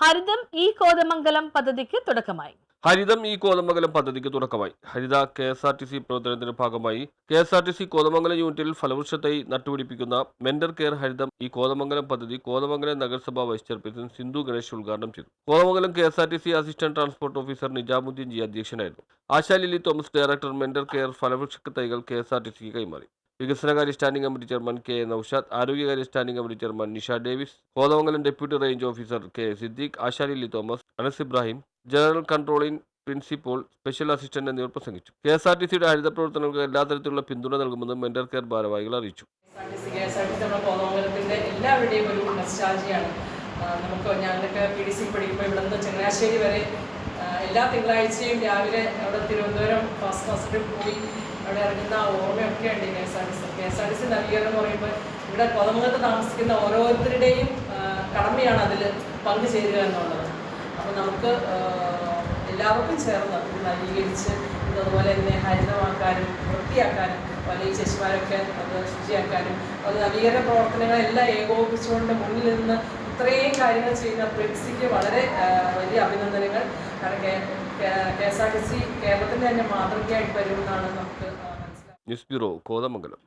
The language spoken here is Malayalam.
ഹരിതം ഈ കോതമംഗലം പദ്ധതിക്ക് തുടക്കമായി. ഹരിതം ഈ കോതമംഗലം പദ്ധതിക്ക് തുടക്കമായി. ഹരിത K S R T C പ്രവർത്തനത്തിന്റെ ഭാഗമായി K S R T C Kothamangalam യൂണിറ്റിൽ ഫലവൃക്ഷത്തൈ നട്ടുപിടിപ്പിക്കുന്ന മെന്റർ കെയർ ഹരിതം ഈ കോതമംഗലം പദ്ധതി കോതമംഗലം നഗരസഭ വൈസ് ചെയർപേഴ്സൺ സിന്ധു ഗണേഷ് ഉദ്ഘാടനം ചെയ്തു. Kothamangalam K S R T C assistant transport officer Nizamuddin G അധ്യക്ഷനായിരുന്നു. Asha Lily Thomas director mentor care ഫലവൃക്ഷ തൈകൾ കെ എസ് ആർ ടി സിക്ക് കൈമാറി. വികസനകാര്യ standing committee chairman K Naushad ആരോഗ്യകാര്യ standing committee chairman Nisha Davis Kothamangalam deputy range officer K Siddique Asha ലി Thomas Anas Ibrahim general controlling principal special assistant എന്നിവർ പ്രസംഗിച്ചു. കെ എസ് ആർ ടി സിയുടെ ഹരിത പ്രവർത്തനങ്ങൾക്ക് എല്ലാ തരത്തിലുള്ള പിന്തുണ നൽകുമെന്ന് മെന്റർ കെയർ ഭാരവാഹികൾ അറിയിച്ചു. ഒരു നമുക്ക് ഞാനൊക്കെ പി ഡി സി പഠിക്കുമ്പോൾ ഇവിടെ നിന്ന് ചങ്ങനാശ്ശേരി വരെ എല്ലാ തിങ്കളാഴ്ചയും രാവിലെ അവിടെ തിരുവനന്തപുരം ഫസ്റ്റ് ഫാസ്റ്റിൽ പോയി അവിടെ ഇറങ്ങുന്ന ഓർമ്മയൊക്കെ ഉണ്ട് K S R T C K S R T C നവീകരണം എന്ന് പറയുമ്പോൾ ഇവിടെ പൊതുമുഖത്ത് താമസിക്കുന്ന ഓരോരുത്തരുടെയും കടമയാണ് അതിൽ പങ്കുചേരുക എന്നുള്ളത്. അപ്പോൾ നമുക്ക് എല്ലാവർക്കും ചേർന്ന് ഇത് നവീകരിച്ച് അതുപോലെ തന്നെ ഹരിതമാക്കാനും വൃത്തിയാക്കാനും വലിയ ചേച്ചിമാരൊക്കെ അത് ശുചിയാക്കാനും അത് നവീകരണ പ്രവർത്തനങ്ങളെല്ലാം ഏകോപിപ്പിച്ചുകൊണ്ട് മുന്നിൽ നിന്ന് ഇത്രയും കാര്യങ്ങൾ ചെയ്യുന്ന പ്രിൻസിക്ക് വളരെ വലിയ അഭിനന്ദനങ്ങൾ. കാരണം K S R T C കേരളത്തിന്റെ തന്നെ മാതൃകയായിട്ട് വരുമെന്നാണ് നമുക്ക് ന്യൂസ് ബ്യൂറോ കോതമംഗലം.